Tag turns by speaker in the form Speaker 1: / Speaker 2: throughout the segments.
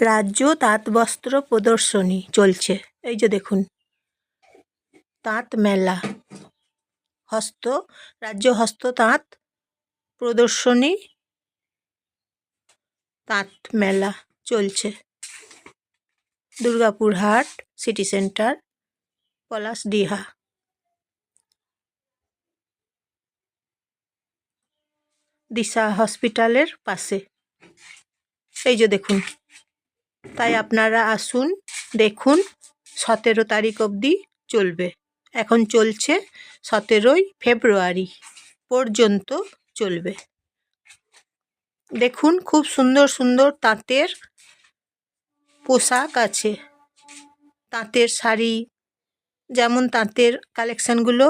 Speaker 1: রাজ্য তাঁতবস্ত্র প্রদর্শনী চলছে। এই যে দেখুন। তাঁত মেলা। হস্ত, রাজ্য হস্ত তাঁত প্রদর্শনী, তাঁত মেলা চলছে। দুর্গাপুর হাট, সিটি সেন্টার পলাশডিহা দিশা হসপিটালের পাশে। এই যে দেখুন। তাই আপনারা আসুন, দেখুন, সতেরো তারিখ অবধি চলবে। এখন চলছে সতেরোই ফেব্রুয়ারি পর্যন্ত চলবে। দেখুন, খুব সুন্দর সুন্দর তাঁতের পোশাক আছে। তাঁতের শাড়ি, যেমন তাঁতের কালেকশানগুলো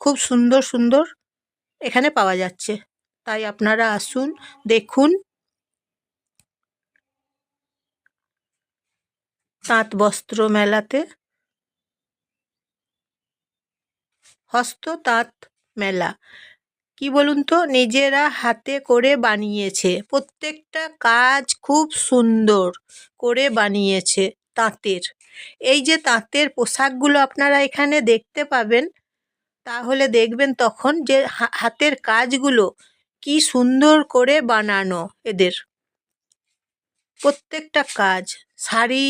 Speaker 1: খুব সুন্দর সুন্দর এখানে পাওয়া যাচ্ছে। তাই আপনারা আসুন, দেখুন তাঁত বস্ত্র মেলাতে? হস্ত তাঁত মেলা। কি বলুন তো, নিজেরা হাতে করে বানিয়েছে। প্রত্যেকটা কাজ খুব সুন্দর করে বানিয়েছে তাঁতের। এই যে তাঁতের পোশাকগুলো আপনারা এখানে দেখতে পাবেন, তাহলে দেখবেন তখন যে হাতের কাজগুলো কি সুন্দর করে বানানো এদের। প্রত্যেকটা কাজ, শাড়ি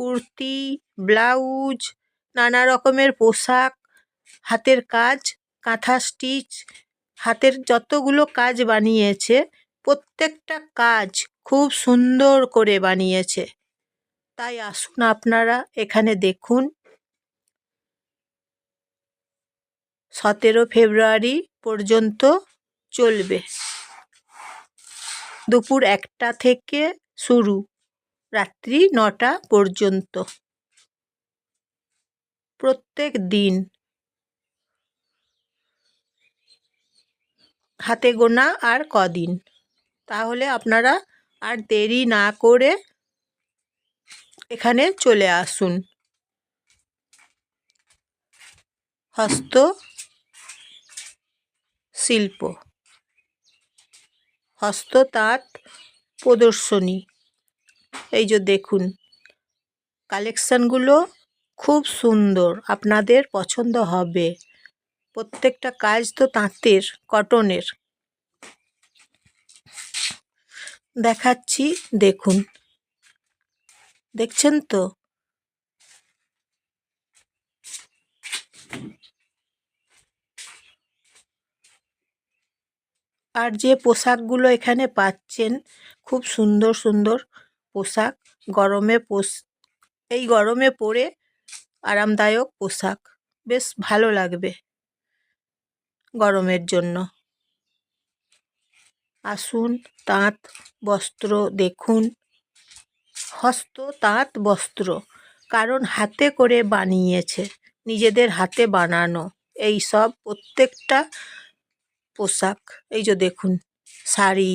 Speaker 1: কুর্তি, ব্লাউজ, নানা রকমের পোশাক, হাতের কাজ, কাঁথা স্টিচ, হাতের যতগুলো কাজ বানিয়েছে, প্রত্যেকটা কাজ খুব সুন্দর করে বানিয়েছে। তাই আসুন আপনারা এখানে দেখুন। সতেরো ফেব্রুয়ারি পর্যন্ত চলবে। দুপুর একটা থেকে শুরু। রাত্রি নটা পর্যন্ত। প্রত্যেক দিন। হাতে গোনা আর কদিন। তাহলে আপনারা আর দেরি না করে এখানে চলে আসুন। হস্ত শিল্প। হস্ত তাঁত প্রদর্শনী। এই যে দেখুন, কালেকশানগুলো খুব সুন্দর, আপনাদের পছন্দ হবে। প্রত্যেকটা কাজ তো তাঁতের, কটনের। দেখাচ্ছি, দেখুন। দেখছেন তো? আর যে পোশাকগুলো এখানে পাচ্ছেন, খুব সুন্দর সুন্দর। পোশাক, গরমে পোষ এই গরমে পরে আরামদায়ক পোশাক। বেশ ভালো লাগবে গরমের জন্য। আসুন তাঁত বস্ত্র দেখুন। হস্ত তাঁত বস্ত্র কারণ হাতে করে বানিয়েছে, নিজেদের হাতে বানানো এই সব প্রত্যেকটা পোশাক। এই যে দেখুন, শাড়ি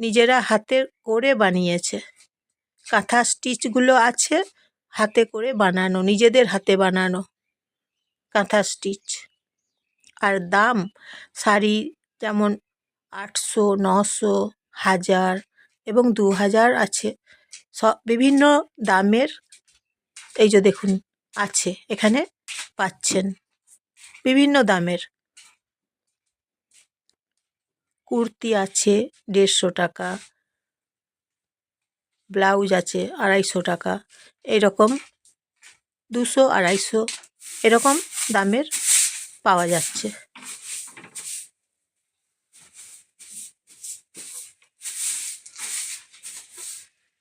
Speaker 1: নিজেরা হাতে করে বানিয়েছে। কাঁথা স্টিচগুলো আছে, হাতে করে বানানো, নিজেদের হাতে বানানো কাঁথা স্টিচ আর দাম, শাড়ি যেমন আটশো, নশো, হাজার এবং দু হাজার আছে। সব, বিভিন্ন দামের এই যে দেখুন, আছে, এখানে পাচ্ছেন। বিভিন্ন দামের। কুর্তি আছে দেড়শো টাকা ব্লাউজ আছে আড়াইশো টাকা। এরকম দুশো, আড়াইশো এরকম দামের পাওয়া যাচ্ছে।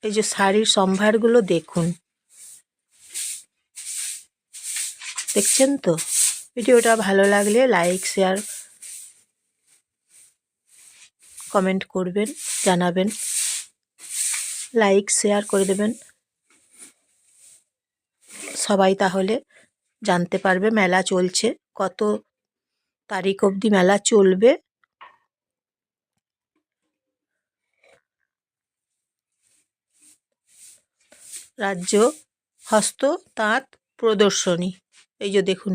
Speaker 1: এই যে শাড়ির সম্ভারগুলো দেখুন। দেখছেন তো? ভিডিওটা ভালো লাগলে লাইক, শেয়ার, কমেন্ট করবেন, জানাবেন। লাইক শেয়ার করে দেবেন। সবাই তাহলে জানতে পারবে মেলা চলছে। কত তারিখ অবধি মেলা চলবে? রাজ্য হস্ত তাঁত প্রদর্শনী। এই যে দেখুন।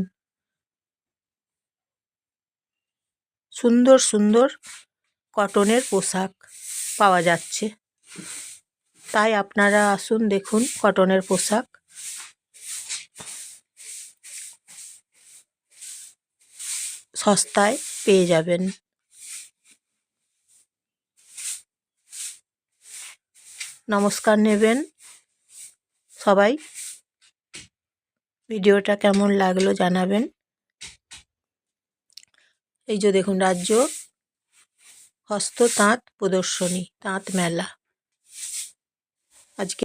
Speaker 1: সুন্দর সুন্দর কটনের পোশাক পাওয়া যাচ্ছে। তাই আপনারা আসুন দেখুন কটনের পোশাক। সস্তায় পেয়ে যাবেন। নমস্কার নেবেন। সবাই, ভিডিওটা কেমন লাগল জানাবেন। এই যে দেখুন রাজ্য হস্ত তাঁত প্রদর্শনী, তাঁত মেলা। adquirir